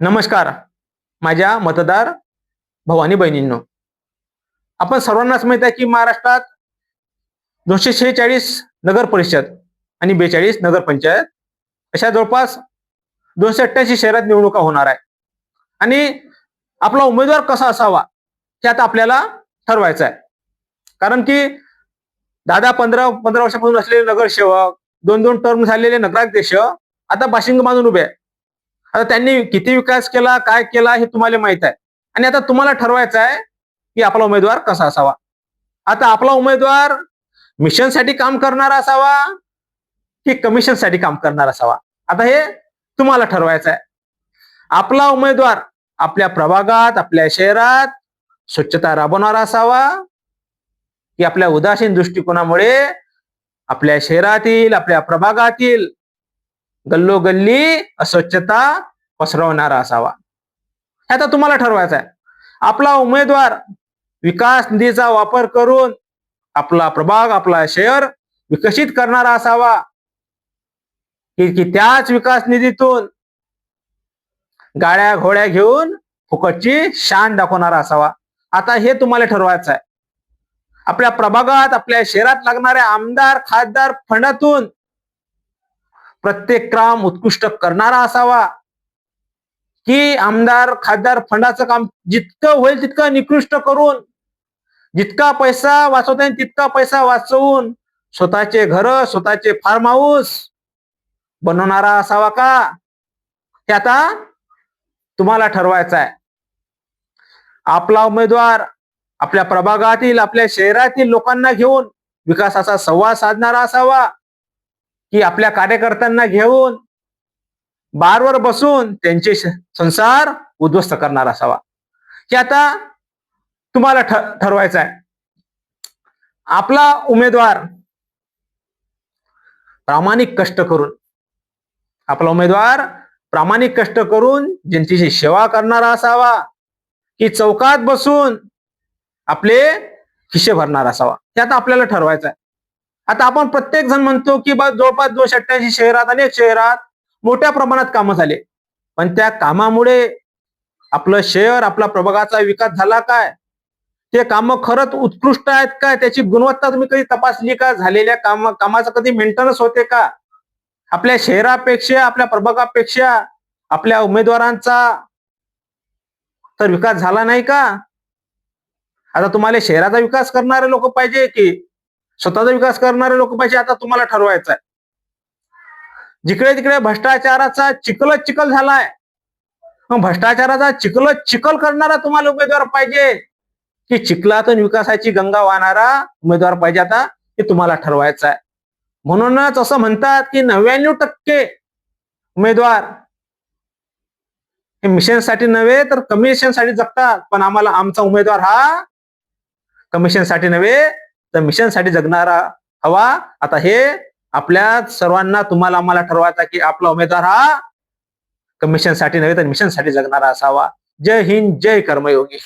नमस्कार. माझ्या मतदार भवानी बहिणींनो आपण सर्वांनाच माहीत आहे की महाराष्ट्रात दोनशे शेहेचाळीस नगर परिषद आणि बेचाळीस नगरपंचायत अशा जवळपास दोनशे अठ्ठ्याऐंशी शहरात निवडणुका होणार आहे. आणि आपला उमेदवार कसा असावा हे आता आपल्याला ठरवायचं आहे. कारण की दादा पंधरा पंधरा वर्षापासून असलेले नगरसेवक दोन दोन टर्म झालेले नगराध्यक्ष आता बाशिंग बांधून उभे आहे आता त्यांनी किती विकास केला काय केला हे तुम्हाला माहीत आहे. आणि आता तुम्हाला ठरवायचं आहे की आपला उमेदवार कसा असावा. आता आपला उमेदवार मिशनसाठी काम करणारा असावा की कमिशनसाठी काम करणारा असावा? आता हे तुम्हाला ठरवायचं आहे. आपला उमेदवार आपल्या प्रभागात आपल्या शहरात स्वच्छता राबवणारा असावा की आपल्या उदासीन दृष्टिकोनामुळे आपल्या शहरातील आपल्या प्रभागातील गल्लोगल्ली अस्वच्छता पसरवणारा असावा. हे आता तुम्हाला ठरवायचं आहे. आपला उमेदवार विकास निधीचा वापर करून आपला प्रभाग आपला शहर विकसित करणारा असावा. की की त्याच विकास निधीतून गाड्या घोड्या घेऊन फुकटची शान दाखवणारा असावा. आता हे तुम्हाला ठरवायचं आहे. आपल्या प्रभागात आपल्या शहरात लागणाऱ्या आमदार खासदार फंडातून प्रत्येक काम उत्कृष्ट करणारा असावा. की आमदार खासदार फंडाचं काम जितकं होईल तितकं निकृष्ट करून जितका पैसा वाचवता येईल तितका पैसा वाचवून स्वतःचे घर स्वतःचे फार्म हाऊस बनवणारा असावा का? हे आता तुम्हाला ठरवायचं आहे. आपला उमेदवार आपल्या प्रभागातील आपल्या शहरातील लोकांना घेऊन विकासाचा संवाद साधणारा असावा. की आपल्या कार्यकर्त्यांना घेऊन बारवर बसून त्यांचे संसार उद्ध्वस्त करणार असावा. हे आता तुम्हाला ठ ठरवायचं आहे. आपला उमेदवार प्रामाणिक कष्ट करून आपला उमेदवार प्रामाणिक कष्ट करून जनतेची सेवा करणारा असावा की चौकात बसून आपले खिशे भरणार असावा. हे आता आपल्याला ठरवायचं आहे. आता आपण प्रत्येक जण म्हणतो की बा जवळपास दोनशे अठ्ठ्याऐंशी शहरात अनेक शहरात मोठ्या प्रमाणात कामं झाले. पण त्या कामामुळे आपलं शहर आपला प्रभागाचा विकास झाला काय? ते कामं खरंच उत्कृष्ट आहेत काय? त्याची गुणवत्ता तुम्ही कधी तपासली का? झालेल्या काम कामाचं कधी मेंटेनन्स होते का? आपल्या शहरापेक्षा आपल्या प्रभागापेक्षा आपल्या उमेदवारांचा तर विकास झाला नाही का? आता तुम्हाला शहराचा विकास करणारे लोक पाहिजे की स्वतःचा विकास करणारे लोक पाहिजे आता तुम्हाला ठरवायचं आहे जिकडे तिकडे भ्रष्टाचाराचा चिखलच चिखल झालाय. मग भ्रष्टाचाराचा चिखलच चिखल करणारा तुम्हाला उमेदवार पाहिजे. की चिखलातून विकासाची गंगा वाहणारा उमेदवार पाहिजे आता हे तुम्हाला ठरवायचं आहे म्हणूनच असं म्हणतात की नव्याण्णव टक्के उमेदवार हे मिशनसाठी नव्हे तर कमिशनसाठी जगतात. पण आम्हाला आमचा उमेदवार हा कमिशनसाठी नव्हे तर मिशनसाठी जगणारा हवा. आता हे आपल्या सर्वांना तुम्हाला आम्हाला ठरवायचा की आपला उमेदवार हा कमिशनसाठी नव्हे तर मिशनसाठी जगणारा असावा. जय हिंद जय कर्मयोगी.